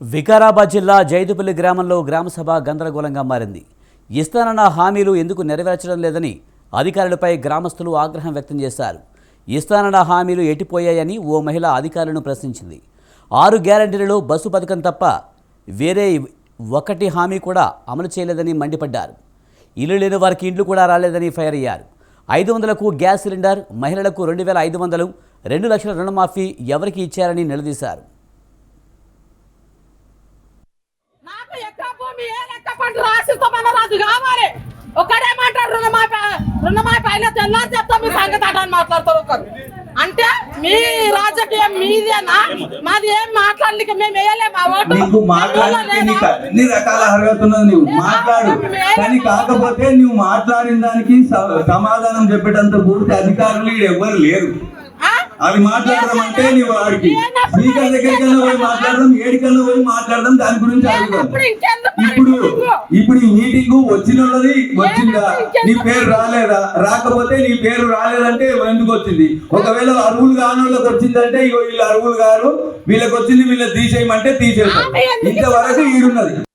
వికారాబాద్ జిల్లా జైదుపల్లి గ్రామంలో గ్రామసభ గందరగోళంగా మారింది. ఇస్తానన్న హామీలు ఎందుకు నెరవేర్చడం లేదని అధికారులపై గ్రామస్తులు ఆగ్రహం వ్యక్తం చేశారు. ఇస్తానన్న హామీలు ఎటిపోయాయని ఓ మహిళ అధికారులను ప్రశ్నించింది. ఆరు గ్యారంటీలలో బస్సు పథకం తప్ప వేరే ఒకటి హామీ కూడా అమలు చేయలేదని మండిపడ్డారు. ఇల్లు లేని వారికి ఇండ్లు కూడా రాలేదని ఫైర్ అయ్యారు. ఐదు వందలకు గ్యాస్ సిలిండర్ మహిళలకు రెండు వేల ఐదు వందలు రెండు లక్షల రుణమాఫీ ఎవరికి ఇచ్చారని నిలదీశారు. ఏ లెక్క పంట రాసిస్తామన్నారు అది కావాలి ఒకడేమంటారు రుణమాఫీ రుణమాఫీ అయినా తెల్లారి చెప్తా మీ సంగతి అట అని మాట్లాడతారు ఒకరు అంటే మీ రాజకీయం మీదేనా? మాది ఏం మాట్లాడలేక మేము వేయలేము నీకు మాట్లాడితే నీకు అన్ని రకాల అర్హత ఉన్నది నువ్వు మాట్లాడు. కానీ కాకపోతే నువ్వు మాట్లాడిన దానికి సమాధానం చెప్పేటంత పూర్తి అధికారులు ఎవ్వరు లేరు? అవి మాట్లాడదాం అంటే నువ్వు వాడికి. స్పీకర్ దగ్గరికన్నా పోయి మాట్లాడదాం ఏడికన్నా పోయి మాట్లాడదాం దాని గురించి అడుగుదాం. ఇప్పుడు? ఇప్పుడు ఈ మీటింగ్ వచ్చిన వచ్చిందా? నీ పేరు రాలేదా? రాకపోతే నీ పేరు రాలేదంటే ఎందుకు వచ్చింది? ఒకవేళ అరువులు కాని వాళ్ళకి వచ్చిందంటే ఇగో వీళ్ళు అరువులు గారు వీళ్ళకి వచ్చింది వీళ్ళకి తీసేయమంటే తీసేస్తాం. ఇంతవరకు ఈడున్నది.